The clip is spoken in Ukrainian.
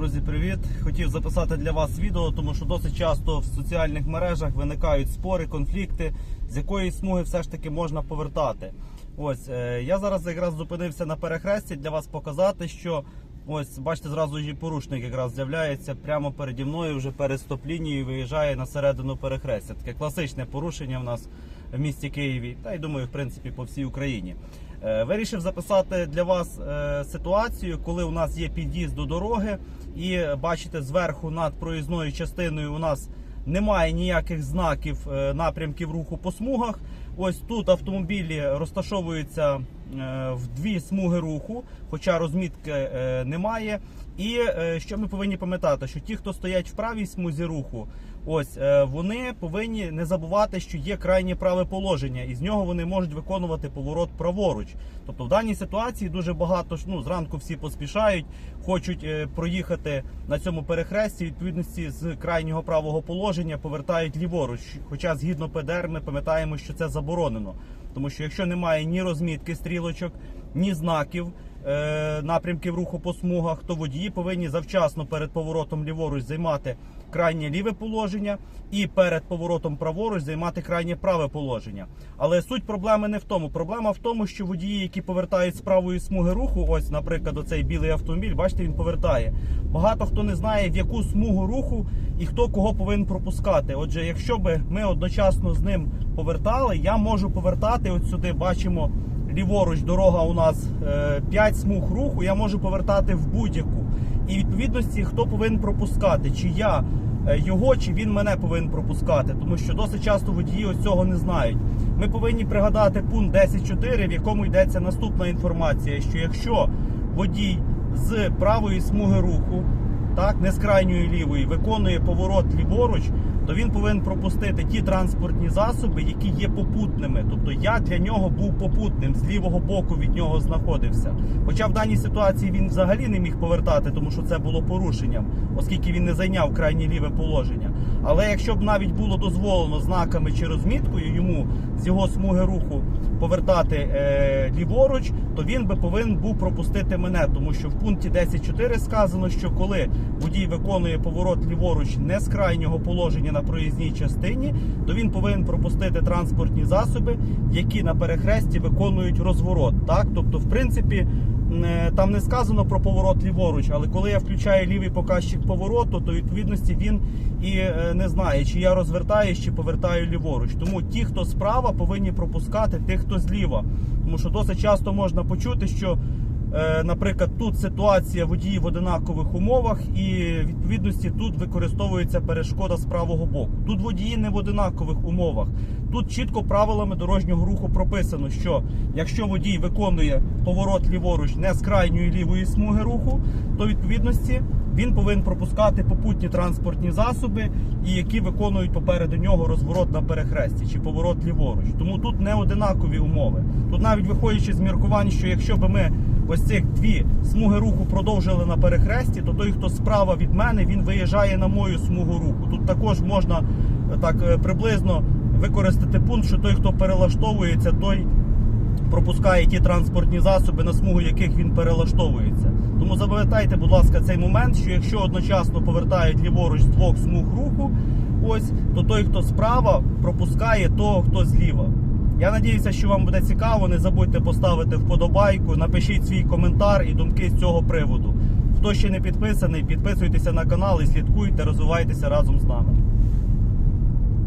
Друзі, привіт! Хотів записати для вас відео, тому що досить часто в соціальних мережах виникають спори, конфлікти, з якої смуги все ж таки можна повертати. Ось е, я зараз якраз зупинився на перехресті для вас показати, що ось бачите, зразу ж і порушник якраз з'являється прямо переді мною, вже перед стоп-лінією виїжджає на середину перехрестя. Таке класичне порушення в нас в місті Києві, та й думаю, в принципі, по всій Україні. Е, Вирішив записати для вас е, ситуацію, коли у нас є під'їзд до дороги, і бачите, зверху над проїзною частиною у нас немає ніяких знаків е, напрямків руху по смугах. Ось тут автомобілі розташовуються в дві смуги руху, хоча розмітки е, немає. І е, що ми повинні пам'ятати, що ті, хто стоять в правій смузі руху, ось е, вони повинні не забувати, що є крайнє праве положення, і з нього вони можуть виконувати поворот праворуч. Тобто в даній ситуації дуже багато ну, зранку всі поспішають, хочуть е, проїхати на цьому перехресті. Відповідності з крайнього правого положення повертають ліворуч. Хоча згідно ПДР ми пам'ятаємо, що це заборонено. Тому що якщо немає ні розмітки стрілочок, ні знаків напрямків руху по смугах, то водії повинні завчасно перед поворотом ліворуч займати крайнє ліве положення і перед поворотом праворуч займати крайнє праве положення. Але суть проблеми не в тому. Проблема в тому, що водії, які повертають з правої смуги руху, ось, наприклад, оцей білий автомобіль, бачите, він повертає. Багато хто не знає, в яку смугу руху і хто кого повинен пропускати. Отже, якщо би ми одночасно з ним повертали, я можу повертати от сюди, бачимо. Ліворуч дорога у нас 5 смуг руху, я можу повертати в будь-яку. І відповідності, хто повинен пропускати, чи я е, його, чи він мене повинен пропускати, тому що досить часто водії ось цього не знають. Ми повинні пригадати пункт 10.4, в якому йдеться наступна інформація: що якщо водій з правої смуги руху, так, не з крайньої лівої, виконує поворот ліворуч, то він повинен пропустити ті транспортні засоби, які є попутними. Тобто я для нього був попутним, з лівого боку від нього знаходився. Хоча в даній ситуації він взагалі не міг повертати, тому що це було порушенням, оскільки він не зайняв крайнє ліве положення. Але якщо б навіть було дозволено знаками чи розміткою йому з його смуги руху повертати е, ліворуч, то він би повинен був пропустити мене, тому що в пункті 10.4 сказано, що коли водій виконує поворот ліворуч не з крайнього положення на проїзній частині, то він повинен пропустити транспортні засоби, які на перехресті виконують розворот. Так, тобто, в принципі. е, Там не сказано про поворот ліворуч, але коли я включаю лівий показчик повороту, то відповідності він і е, не знає, чи я розвертаюсь, чи повертаю ліворуч. Тому ті, хто справа, повинні пропускати тих, хто зліва. Тому що досить часто можна почути, що, наприклад, тут ситуація водії в одинакових умовах, і відповідності тут використовується перешкода з правого боку. Тут водії не в одинакових умовах. Тут чітко правилами дорожнього руху прописано, що якщо водій виконує поворот ліворуч не з крайньої лівої смуги руху, то відповідності він повинен пропускати попутні транспортні засоби, і які виконують попереду нього розворот на перехресті чи поворот ліворуч. Тому тут не одинакові умови. Тут навіть виходячи з міркувань, що якщо би ми ось цих дві смуги руху продовжили на перехресті, то той, хто справа від мене, він виїжджає на мою смугу руху. Тут також можна е, так е, приблизно використати пункт, що той, хто перелаштовується, той пропускає ті транспортні засоби, на смугу яких він перелаштовується. Тому запам'ятайте, будь ласка, цей момент, що якщо одночасно повертають ліворуч з двох смуг руху, ось, то той, хто справа, пропускає того, хто зліва. Я надіюся, що вам буде цікаво. Не забудьте поставити вподобайку, напишіть свій коментар і думки з цього приводу. Хто ще не підписаний, підписуйтеся на канал і слідкуйте, розвивайтеся разом з нами.